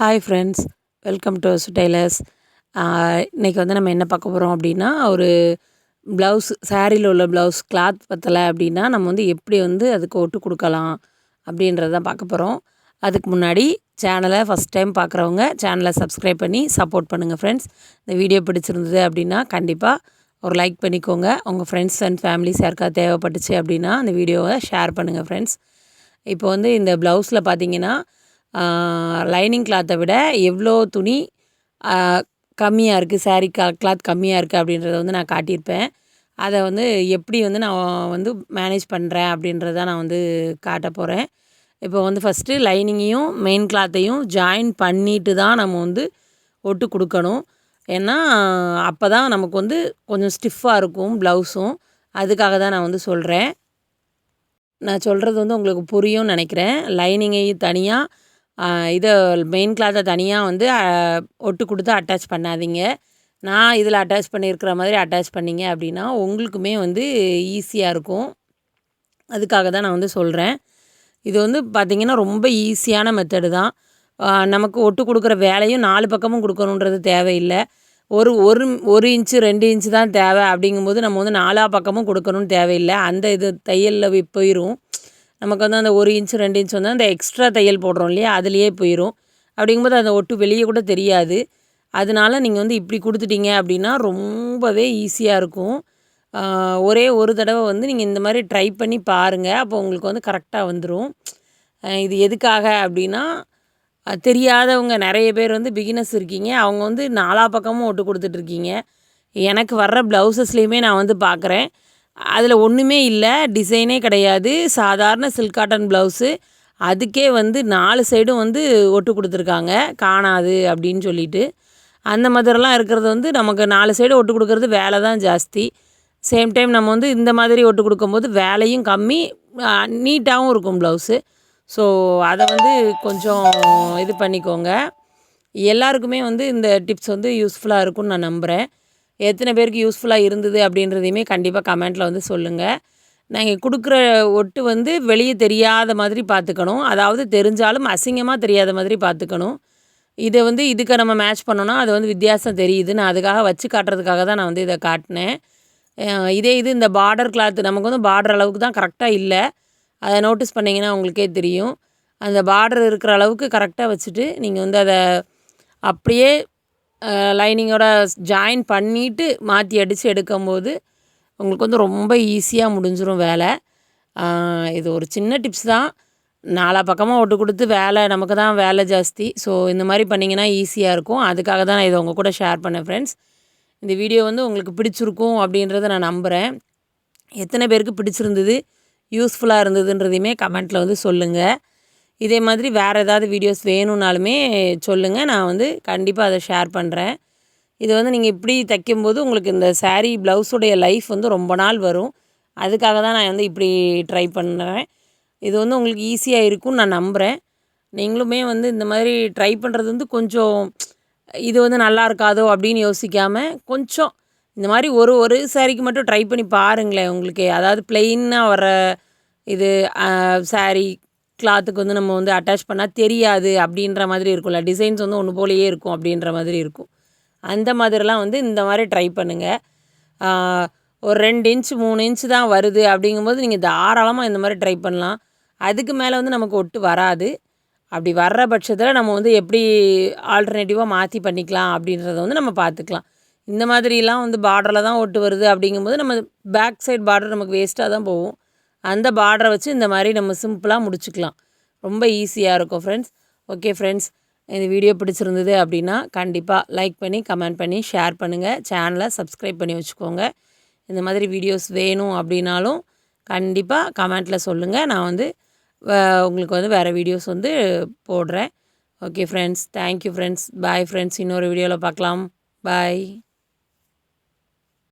Hi friends welcome to tailors இன்றைக்கி வந்து நம்ம என்ன பார்க்க போகிறோம் அப்படின்னா ஒரு ப்ளவுஸ் சாரியில் உள்ள ப்ளவுஸ் கிளாத் பற்றலை அப்படின்னா நம்ம வந்து எப்படி வந்து அதுக்கு ஒட்டு கொடுக்கலாம் அப்படின்றத தான் பார்க்க போகிறோம் அதுக்கு முன்னாடி சேனலை ஃபஸ்ட் டைம் பார்க்குறவங்க சேனலை சப்ஸ்கிரைப் பண்ணி சப்போர்ட் பண்ணுங்கள் ஃப்ரெண்ட்ஸ் இந்த வீடியோ பிடிச்சிருந்தது அப்படின்னா கண்டிப்பாக ஒரு லைக் பண்ணிக்கோங்க. உங்கள் ஃப்ரெண்ட்ஸ் அண்ட் ஃபேமிலிஸ் யாருக்காவது தேவைப்பட்டுச்சு அப்படின்னா அந்த வீடியோவை ஷேர் பண்ணுங்கள் ஃப்ரெண்ட்ஸ் இப்போ வந்து இந்த ப்ளவுஸில் பார்த்தீங்கன்னா லைனிங் கிளாத்தை விட எவ்வளோ துணி கம்மியாக இருக்குது சாரீ க கிளாத் கம்மியாக இருக்குது அப்படின்றத வந்து நான் காட்டியிருப்பேன். அதை வந்து எப்படி வந்து நான் வந்து மேனேஜ் பண்ணுறேன் அப்படின்றத நான் வந்து காட்ட போகிறேன் இப்போ வந்து ஃபஸ்ட்டு லைனிங்கையும் மெயின் கிளாத்தையும் ஜாயின் பண்ணிட்டு தான் நம்ம வந்து ஒட்டு கொடுக்கணும். ஏன்னா அப்போ தான் நமக்கு வந்து கொஞ்சம் ஸ்டிஃபாக இருக்கும் ப்ளவுஸும் அதுக்காக தான் நான் வந்து சொல்கிறேன் நான் சொல்கிறது வந்து உங்களுக்கு புரியும்னு நினைக்கிறேன். லைனிங்கையும் தனியாக இதை மெயின் கிளாத்தை தனியாக வந்து ஒட்டு கொடுத்து அட்டாச் பண்ணாதீங்க. நான் இதில் அட்டாச் பண்ணியிருக்கிற மாதிரி அட்டாச் பண்ணிங்க அப்படின்னா உங்களுக்குமே வந்து ஈஸியாக இருக்கும். அதுக்காக தான் நான் வந்து சொல்கிறேன் இது வந்து பார்த்திங்கன்னா ரொம்ப ஈஸியான மெத்தடு தான். நமக்கு ஒட்டு கொடுக்குற வேலையும் நாலு பக்கமும் கொடுக்கணுன்றது தேவையில்லை. ஒரு ஒரு ஒரு இன்ச்சு ரெண்டு இன்ச்சு தான் தேவை அப்படிங்கும்போது நம்ம வந்து நாலா பக்கமும் கொடுக்கணும்னு தேவையில்லை. அந்த இது தையலில் போயிடும் நமக்கு வந்து அந்த ஒரு இன்ச்சு ரெண்டு இன்ச்சு வந்து அந்த எக்ஸ்ட்ரா தையல் போடுறோம் இல்லையா? அதுலேயே போயிடும் அப்படிங்கும்போது அந்த ஒட்டு வெளியே கூட தெரியாது. அதனால நீங்கள் வந்து இப்படி கொடுத்துட்டீங்க அப்படின்னா ரொம்பவே ஈஸியாக இருக்கும். ஒரே ஒரு தடவை வந்து நீங்கள் இந்த மாதிரி ட்ரை பண்ணி பாருங்கள் அப்போ உங்களுக்கு வந்து கரெக்டாக வந்துடும் இது எதுக்காக அப்படின்னா தெரியாதவங்க நிறைய பேர் வந்து பிகினஸ் இருக்கீங்க. அவங்க வந்து நாலா பக்கமும் ஒட்டு கொடுத்துட்ருக்கீங்க எனக்கு வர்ற ப்ளவுசஸ்லேயுமே நான் வந்து பார்க்குறேன் அதில் ஒன்றுமே இல்லை டிசைனே கிடையாது. சாதாரண சில்க் காட்டன் ப்ளவுஸு அதுக்கே வந்து நாலு சைடும் வந்து ஒட்டு கொடுத்துருக்காங்க. காணாது அப்படின்னு சொல்லிட்டு. அந்த மாதிரிலாம் இருக்கிறது வந்து நமக்கு நாலு சைடு ஒட்டு கொடுக்குறது வேலை தான் ஜாஸ்தி. சேம் டைம் நம்ம வந்து இந்த மாதிரி ஒட்டு கொடுக்கும்போது வேலையும் கம்மி நீட்டாகவும் இருக்கும் ப்ளவுஸு ஸோ அதை வந்து கொஞ்சம் இது பண்ணிக்கோங்க. எல்லாருக்குமே வந்து இந்த டிப்ஸ் வந்து யூஸ்ஃபுல்லாக இருக்கும்னு நான் நம்புகிறேன் எத்தனை பேருக்கு யூஸ்ஃபுல்லாக இருந்தது அப்படின்றதையுமே கண்டிப்பாக கமெண்ட்டில் வந்து சொல்லுங்கள் நாங்கள் கொடுக்குற ஒட்டு வந்து வெளியே தெரியாத மாதிரி பார்த்துக்கணும் அதாவது தெரிஞ்சாலும் அசிங்கமாக தெரியாத மாதிரி பார்த்துக்கணும் இதை வந்து இதுக்கு நம்ம மேட்ச் பண்ணோன்னா அது வந்து வித்தியாசம் தெரியுது. நான் அதுக்காக வச்சு காட்டுறதுக்காக தான் நான் வந்து இதை காட்டினேன். இதே இது இந்த பார்டர் கிளாத்து நமக்கு வந்து பார்டர் அளவுக்கு தான் கரெக்டாக இல்லை. அதை நோட்டீஸ் பண்ணிங்கன்னா உங்களுக்கே தெரியும். அந்த பார்டர் இருக்கிற அளவுக்கு கரெக்டாக வச்சுட்டு நீங்கள் வந்து அதை அப்படியே லைனிங்கோட ஜாயின் பண்ணிவிட்டு மாற்றி அடித்து எடுக்கும்போது உங்களுக்கு வந்து ரொம்ப ஈஸியாக முடிஞ்சிடும் வேலை. இது ஒரு சின்ன டிப்ஸ் தான். நாலா பக்கமாக ஒட்டு கொடுத்து வேலை நமக்கு தான் வேலை ஜாஸ்தி. ஸோ இந்த மாதிரி பண்ணிங்கன்னா ஈஸியாக இருக்கும். அதுக்காக தான் நான் இதை உங்கள் கூட ஷேர் பண்ணேன் ஃப்ரெண்ட்ஸ் இந்த வீடியோ வந்து உங்களுக்கு பிடிச்சிருக்கும் அப்படின்றத நான் நம்புகிறேன் எத்தனை பேருக்கு பிடிச்சிருந்தது யூஸ்ஃபுல்லாக இருந்ததுன்றதையுமே கமெண்ட்டில் வந்து சொல்லுங்கள் இதே மாதிரி வேறு ஏதாவது வீடியோஸ் வேணும்னாலுமே சொல்லுங்கள் நான் வந்து கண்டிப்பாக அதை ஷேர் பண்ணுறேன் இது வந்து நீங்கள் இப்படி தைக்கும்போது உங்களுக்கு இந்த சாரீ ப்ளவுஸுடைய லைஃப் வந்து ரொம்ப நாள் வரும். அதுக்காக தான் நான் வந்து இப்படி ட்ரை பண்ணுறேன் இது வந்து உங்களுக்கு ஈஸியாக இருக்கும்னு நான் நம்புகிறேன் நீங்களுமே வந்து இந்த மாதிரி ட்ரை பண்ணுறது வந்து கொஞ்சம் இது வந்து நல்லா இருக்காதோ அப்படின்னு யோசிக்காமல் கொஞ்சம் இந்த மாதிரி ஒரு ஒரு சாரீக்கு மட்டும் ட்ரை பண்ணி பாருங்களேன். உங்களுக்கு அதாவது பிளெயினாக வர இது சாரீ கிளாத்துக்கு வந்து நம்ம வந்து அட்டாச் பண்ணால் தெரியாது அப்படின்ற மாதிரி இருக்கும்ல. டிசைன்ஸ் வந்து ஒன்று போலேயே இருக்கும் அப்படின்ற மாதிரி இருக்கும். அந்த மாதிரிலாம் வந்து இந்த மாதிரி ட்ரை பண்ணுங்கள் ஒரு ரெண்டு இன்ச் மூணு இன்ச்சு தான் வருது அப்படிங்கும்போது நீங்கள் தாராளமாக இந்த மாதிரி ட்ரை பண்ணலாம். அதுக்கு மேலே வந்து நமக்கு ஒட்டு வராது. அப்படி வர்ற பட்சத்தில் நம்ம வந்து எப்படி ஆல்டர்னேட்டிவாக மாற்றி பண்ணிக்கலாம் அப்படின்றத வந்து நம்ம பார்த்துக்கலாம் இந்த மாதிரிலாம் வந்து பார்டரில் தான் ஒட்டு வருது அப்படிங்கும்போது நம்ம பேக் சைட் பார்டர் நமக்கு வேஸ்ட்டாக தான் போகும். அந்த பார்டரை வச்சு இந்த மாதிரி நம்ம சிம்பிளாக முடிச்சுக்கலாம். ரொம்ப ஈஸியாக இருக்கும் ஃப்ரெண்ட்ஸ் ஓகே ஃப்ரெண்ட்ஸ் இந்த வீடியோ பிடிச்சிருந்தது அப்படின்னா கண்டிப்பாக லைக் பண்ணி கமெண்ட் பண்ணி ஷேர் பண்ணுங்கள் சேனலை சப்ஸ்கிரைப் பண்ணி வச்சுக்கோங்க. இந்த மாதிரி வீடியோஸ் வேணும் அப்படின்னாலும் கண்டிப்பாக கமெண்ட்டில் சொல்லுங்கள் நான் வந்து உங்களுக்கு வந்து வேறு வீடியோஸ் வந்து போடுறேன். Okay friends thank you friends bye friends இன்னொரு வீடியோவில் பார்க்கலாம். பாய்